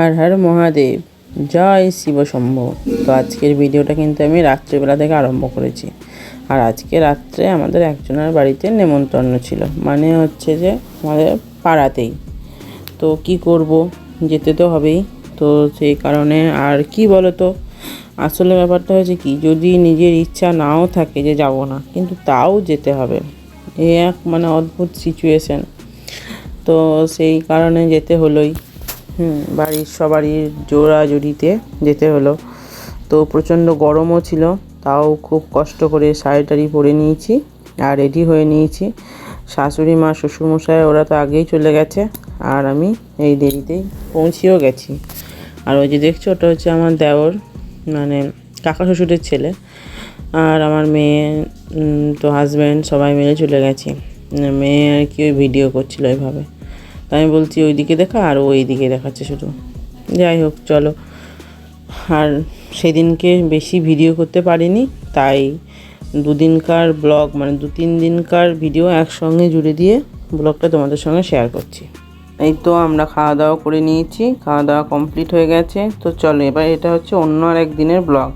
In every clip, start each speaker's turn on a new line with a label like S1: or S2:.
S1: হর হর মহাদেব, জয় শিব শম্ভ। তো আজকের ভিডিওটা কিন্তু আমি রাত্রিবেলা থেকে আরম্ভ করেছি। আর আজকে রাত্রে আমাদের একজনের বাড়িতে নেমন্তন্ন ছিল। মানে হচ্ছে যে আমাদের পাড়াতেই। তো কি করব? যেতে তো হবেই। তো সেই কারণে আর কি বলো তো আসলে ব্যাপারটা হয়েছে কি, যদি নিজের ইচ্ছা নাও থাকে যে যাব না, কিন্তু তাও যেতে হবে। এ এক মানে অদ্ভুত সিচুয়েশন তো সেই কারণে যেতে হলোই। হুম, বাড়ির সবারই জোড়াজুড়িতে যেতে হলো। তো প্রচণ্ড গরমও ছিল, তাও খুব কষ্ট করে শাড়ি টাড়ি পরে নিয়েছি আর রেডি হয়ে নিয়েছি। শাশুড়ি মা, শ্বশুরমশাই, ওরা তো আগেই চলে গেছে আর আমি এই দেরিতেই পৌঁছেও গেছি। আর ওই যে দেখছ, ওটা হচ্ছে আমার দেওর মানে কাকা শ্বশুরের ছেলে আর আমার মেয়ে তো হাজব্যান্ড সবাই মিলে চলে গেছি। মেয়ে আর কি ওই ভিডিও করছিল এইভাবে তাই আমি বলছি ওই দিকে দেখা আর ওই দিকে দেখাচ্ছে শুধু। যাই হোক, চলো। আর সেদিনকে বেশি ভিডিও করতে পারিনি, তাই দুদিনকার ব্লগ মানে দু তিন দিনকার ভিডিও একসঙ্গে জুড়ে দিয়ে ব্লগটা তোমাদের সঙ্গে শেয়ার করছি। এই তো আমরা খাওয়া দাওয়া করে নিয়েছি, খাওয়া দাওয়া কমপ্লিট হয়ে গেছে। তো চলো, এবার এটা হচ্ছে অন্য আর এক দিনের ব্লগ।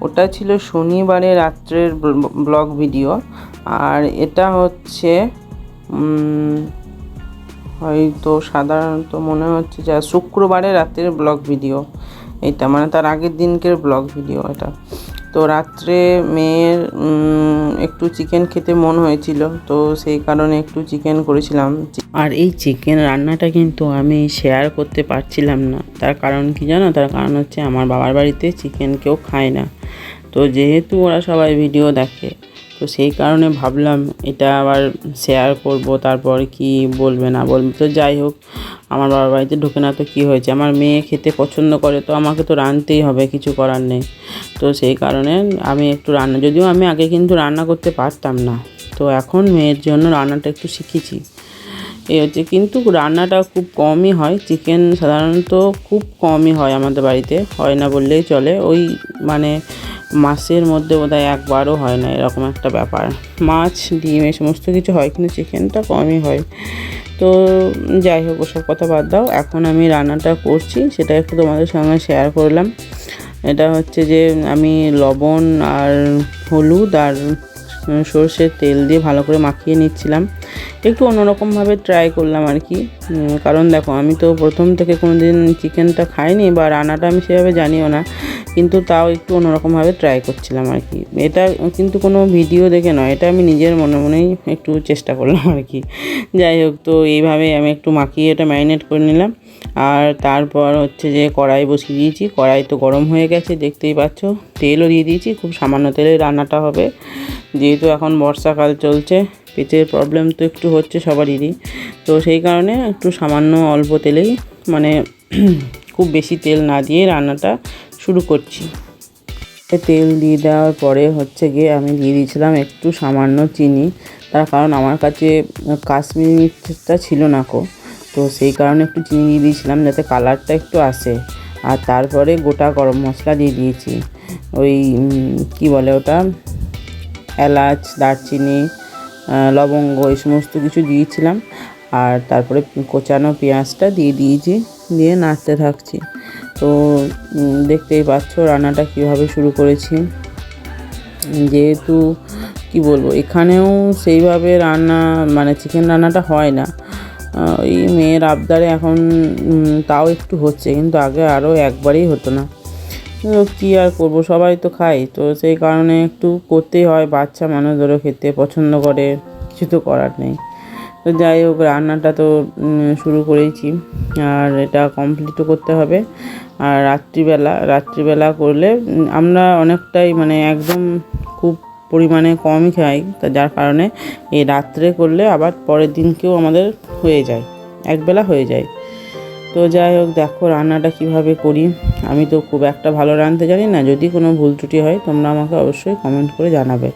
S1: ওটা ছিল শনিবারে রাত্রের ব্লগ ভিডিও। আর এটা হচ্ছে হয়তো সাধারণত মনে হচ্ছে যে শুক্রবারে রাতের ব্লগ ভিডিও। এটা মানে তার আগের দিনকের ব্লগ ভিডিও এটা। তো রাত্রে মেয়ের একটু চিকেন খেতে মন হয়েছিল, তো সেই কারণে একটু চিকেন করেছিলাম। আর এই চিকেন রান্নাটা কিন্তু আমি শেয়ার করতে পারছিলাম না। তার কারণ কি জানো? তার কারণ হচ্ছে আমার বাবার বাড়িতে চিকেন কেউ খায় না। তো যেহেতু ওরা সবাই ভিডিও দেখে তো সেই কারণে ভাবলাম এটা আবার শেয়ার করব, তারপর কি বলবে না বলবে। তো যাই হোক, আমার বাবার বাড়িতে ঢুকে না, তো কী হয়েছে? আমার মেয়ে খেতে পছন্দ করে, তো আমাকে তো রাঁধতেই হবে, কিছু করার নেই। তো সেই কারণে আমি একটু রান্না, যদিও আমি আগে কিন্তু রান্না করতে পারতাম না, তো এখন মেয়ের জন্য রান্নাটা একটু শিখেছি। এই হচ্ছে, কিন্তু রান্নাটা খুব কমই হয় চিকেন সাধারণত খুব কমই হয় আমাদের বাড়িতে, হয় না বললেই চলে। ওই মানে মাসের মধ্যে বোধহয় একবারও হয় না, এরকম একটা ব্যাপার। মাছ, ডিম, এই সমস্ত কিছু হয়, কিন্তু চিকেনটা কমই হয়। তো যাই হোক, ওসব কথা বাদ দাও। এখন আমি রান্নাটা করছি, সেটা একটু তোমাদের সঙ্গে শেয়ার করলাম। এটা হচ্ছে যে, আমি লবণ আর হলুদ আর সর্ষের তেল দিয়ে ভালো করে মাখিয়ে নিচ্ছিলাম। একটু অন্যরকমভাবে ট্রাই করলাম আর কি। কারণ দেখো, আমি তো প্রথম থেকে কোনো দিন চিকেনটা খাইনি বা রান্নাটা আমি সেভাবে জানিও না। কিন্তু তাও একটু অন্যরকমভাবে ট্রাই করছিলাম আর কি। এটা কিন্তু কোনো ভিডিও দেখে নয়, এটা আমি নিজের মনে মনেই একটু চেষ্টা করলাম আর কি। যাই হোক, তো এইভাবে আমি একটু মাখিয়ে এটা ম্যারিনেট করে নিলাম। আর তারপর হচ্ছে যে কড়াই বসিয়ে দিয়েছি। কড়াই তো গরম হয়ে গেছে, দেখতেই পাচ্ছ। তেলও দিয়ে দিয়েছি, খুব সামান্য তেলে রান্নাটা হবে। যেহেতু এখন বর্ষাকাল চলছে পেটের প্রবলেম তো একটু হচ্ছে সবারই। তো সেই কারণে একটু সামান্য অল্প তেলেই মানে খুব বেশি তেল না দিয়ে রান্নাটা শুরু করছি। তেল দিয়ে দেওয়ার পরে হচ্ছে গিয়ে আমি দিয়ে দিয়েছিলাম একটু সামান্য চিনি। তার কারণ আমার কাছে কাশ্মীরি মির্চটা ছিল না কো। তো সেই কারণে একটু চিনি দিয়ে দিয়েছিলাম যাতে কালারটা একটু আসে। আর তারপরে গোটা গরম মশলা দিয়ে দিয়েছি। ওই কি বলে ওটা? এলাচ, দারচিনি লবঙ্গ এই সমস্ত কিছু দিয়েছিলাম। আর তারপরে কোচানো পেঁয়াজটা দিয়ে দিয়েছি। দিয়ে নাড়তে থাকছি। তো দেখতেই পাচ্ছ রান্নাটা কীভাবে শুরু করেছি। যেহেতু, কি বলব, এখানেও সেইভাবে রান্না মানে চিকেন রান্নাটা হয় না। ওই মেয়ের আবদারে এখন তাও একটু হচ্ছে, কিন্তু আগে আরও একবারেই হতো না। তো কী আর করব, সবাই তো খাই তো সেই কারণে একটু করতেই হয়, বাচ্চা মানুষ ধরো খেতে পছন্দ করে, কিছু তো করার নেই। তো যাই হোক, রান্নাটা তো শুরু করেছি আর এটা কমপ্লিটও করতে হবে। আর রাত্রিবেলা রাত্রিবেলা করলে আমরা অনেকটাই মানে একদম খুব পরিমাণে কমই খাই। তা যার কারণে এই রাত্রে করলে আবার পরের দিনকেও আমাদের হয়ে যায়, একবেলা হয়ে যায়। তো যাই হোক, দেখো রান্নাটা কীভাবে করি। আমি তো খুব একটা ভালো রাঁধতে জানি না। যদি কোনো ভুল ত্রুটি হয়, তোমরা আমাকে অবশ্যই কমেন্ট করে জানাবে।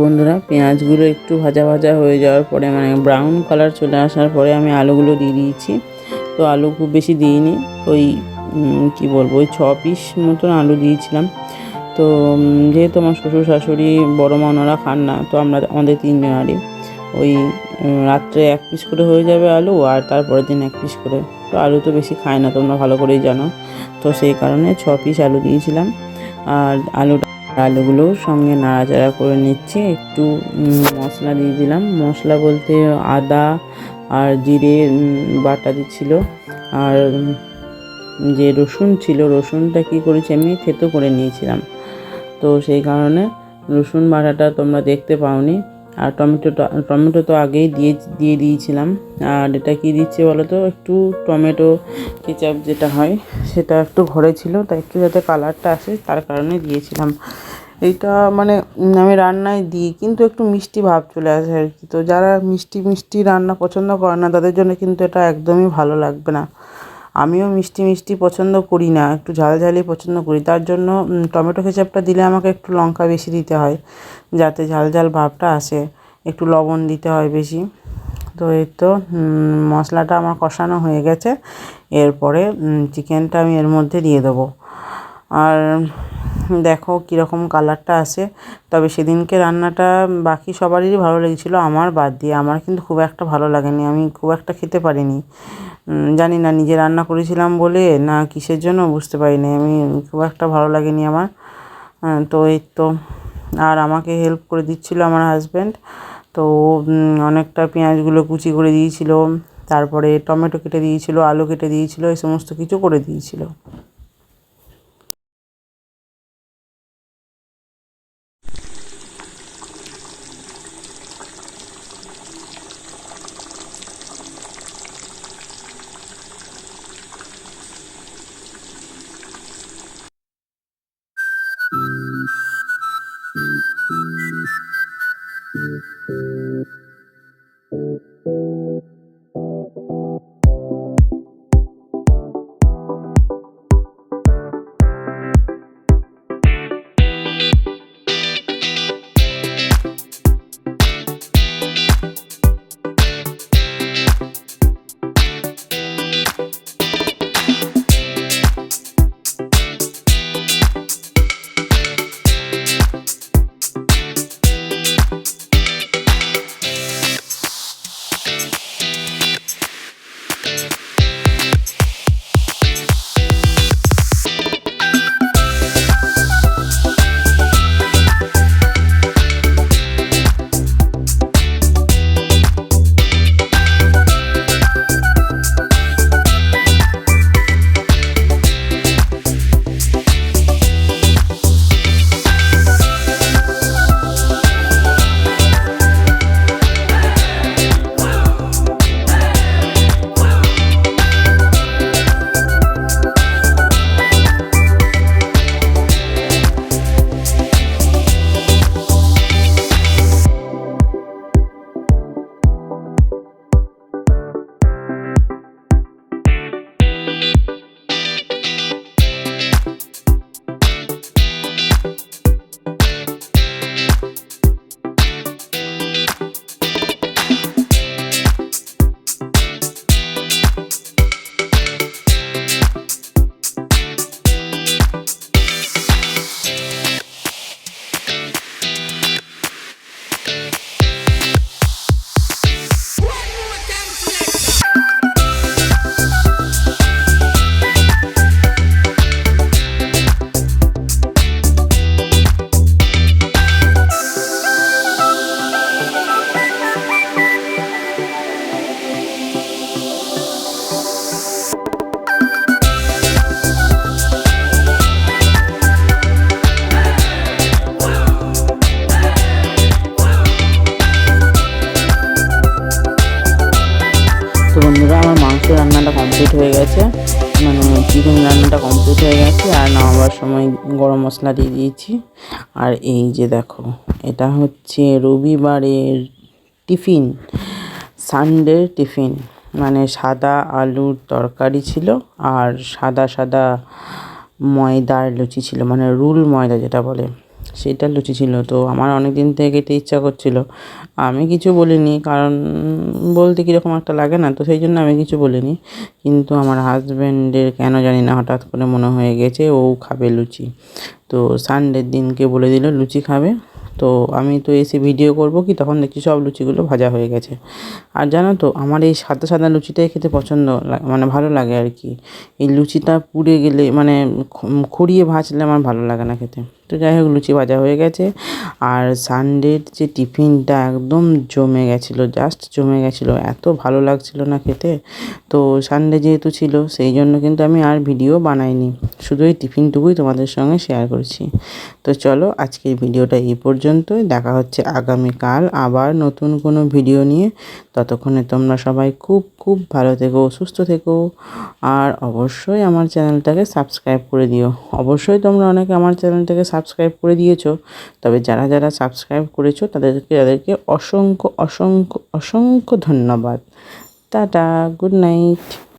S1: বন্ধুরা, পেঁয়াজগুলো একটু ভাজা ভাজা হয়ে যাওয়ার পরে মানে ব্রাউন কালার চলে আসার পরে আমি আলুগুলো দিয়ে দিয়েছি। তো আলু খুব বেশি দিইনি, ওই কি বলব, ওই ছ পিস মতন আলু দিয়েছিলাম। তো যেহেতু আমার শ্বশুর শাশুড়ি বড়ো মা, ওনারা খান না, তো আমরা, আমাদের তিনজনারই, ওই রাত্রে এক পিস করে হয়ে যাবে আলু, আর তারপরের দিন এক পিস করে। তো আলু তো বেশি খায় না, তোমরা ভালো করেই জানো। তো সেই কারণে ছ পিস আলু দিয়েছিলাম, আর আলুটা আলুগুলো সঙ্গে নাড়াচাড়া করে নিচ্ছি। একটু মশলা দিয়ে দিলাম। মশলা বলতে আদা আর জিরে বাটা দিচ্ছিল আর যে রসুন ছিল, রসুনটা কি করেছি আমি? থেতো করে নিয়েছিলাম। তো সেই কারণে রসুন বাটাটা তোমরা দেখতে পাওনি। আর টমেটোটা টমেটো তো আগেই দিয়ে দিয়ে দিয়েছিলাম। আর এটা কি দিচ্ছে বলো তো একটু টমেটো কেচাপ যেটা হয়, সেটা একটু ঘরে ছিল, তাই একটু যাতে কালারটা আসে, তার কারণে দিয়েছিলাম। এইটা মানে আমি রান্নায় দিই, কিন্তু একটু মিষ্টি ভাব চলে আসে আর কি। তো যারা মিষ্টি মিষ্টি রান্না পছন্দ করে না, তাদের জন্য কিন্তু এটা একদমই ভালো লাগবে না। আমিও মিষ্টি মিষ্টি পছন্দ করি না, একটু ঝাল ঝালই পছন্দ করি। তার জন্য টমেটো কেচাপটা দিলে আমাকে একটু লঙ্কা বেশি দিতে হয়, যাতে ঝাল ঝাল ভাবটা আসে, একটু লবণ দিতে হয় বেশি। তো এই তো মশলাটা আমার কষানো হয়ে গেছে, এরপরে চিকেনটা আমি এর মধ্যে দিয়ে দেবো। আর দেখো কীরকম কালারটা আসে, তবে সেদিনকে রান্নাটা বাকি সবারই ভালো লেগেছিলো, আমার বাদ দিয়ে, আমার কিন্তু খুব একটা ভালো লাগেনি, আমি খুব একটা খেতে পারিনি। জানি না, নিজে রান্না করেছিলাম বলে না কিসের জন্য বুঝতে পারি পারিনি। আমি খুব একটা ভালো লাগেনি আমার। তো এই তো, আর আমাকে হেল্প করে দিচ্ছিল আমার হাজব্যান্ড তো অনেকটা পেঁয়াজগুলো কুচি করে দিয়েছিল। তারপরে টমেটো কেটে দিয়েছিল, আলু কেটে দিয়েছিল, এই সমস্ত কিছু করে দিয়েছিল। আর সময় গরম মশলা দিয়ে দিয়েছি। আর এই যে দেখো, এটা হচ্ছে রবিবারের টিফিন, সানডে টিফিন। মানে সাদা আলুর তরকারি ছিল আর সাদা সাদা ময়দার লুচি ছিল মানে রুল ময়দা যেটা বলে। সেটা লুচি ছিল। তো আমার অনেক দিন থেকে খেতে ইচ্ছা করছিল। আমি কিছু বলিনি, কারণ বলতে কীরকম একটা লাগে না, তো সেই জন্য আমি কিছু বলিনি। কিন্তু আমার হাজব্যান্ডের কেন জানি না হঠাৎ করে মনে হয়ে গেছে, ও খাবে লুচি। তো সানডের দিনকে বলে দিল, লুচি খাবে? তো আমি তো এসে ভিডিও করব কি, তখন দেখছি সব লুচিগুলো ভাজা হয়ে গেছে। আর জানো তো, আমার এই সাদা সাদা লুচিটাই খেতে পছন্দ মানে ভালো লাগে আর কি। এই লুচিটা পুড়ে গেলে মানে খুঁড়িয়ে ভাজলে আমার ভালো লাগে না খেতে। তো যাই হোক, লুচি ভাজা হয়ে গেছে। আর সানডের যে টিফিনটা একদম জমে গেছিল জাস্ট জমে গেছিল। এত ভালো লাগছিল না খেতে। তো সানডে যেহেতু ছিল, সেই জন্য কিন্তু আমি আর ভিডিও বানাইনি। শুধু এই টিফিনটুকুই তোমাদের সঙ্গে শেয়ার করেছি। তো চলো, আজকের ভিডিওটা এই পর্যন্তই। দেখা হচ্ছে আগামীকাল আবার নতুন কোনো ভিডিও নিয়ে। ততক্ষণে তোমরা সবাই খুব খুব ভালো থেকো, সুস্থ থেকো। আর অবশ্যই আমার চ্যানেলটাকে সাবস্ক্রাইব করে দিও। অবশ্যই তোমরা অনেকে আমার চ্যানেলটাকে সাবস্ক্রাইব করে দিয়েছ। তবে যারা যারা সাবস্ক্রাইব করেছ, তাদেরকে তাদেরকে অসংখ্য অসংখ্য অসংখ্য ধন্যবাদ। Tata, good night.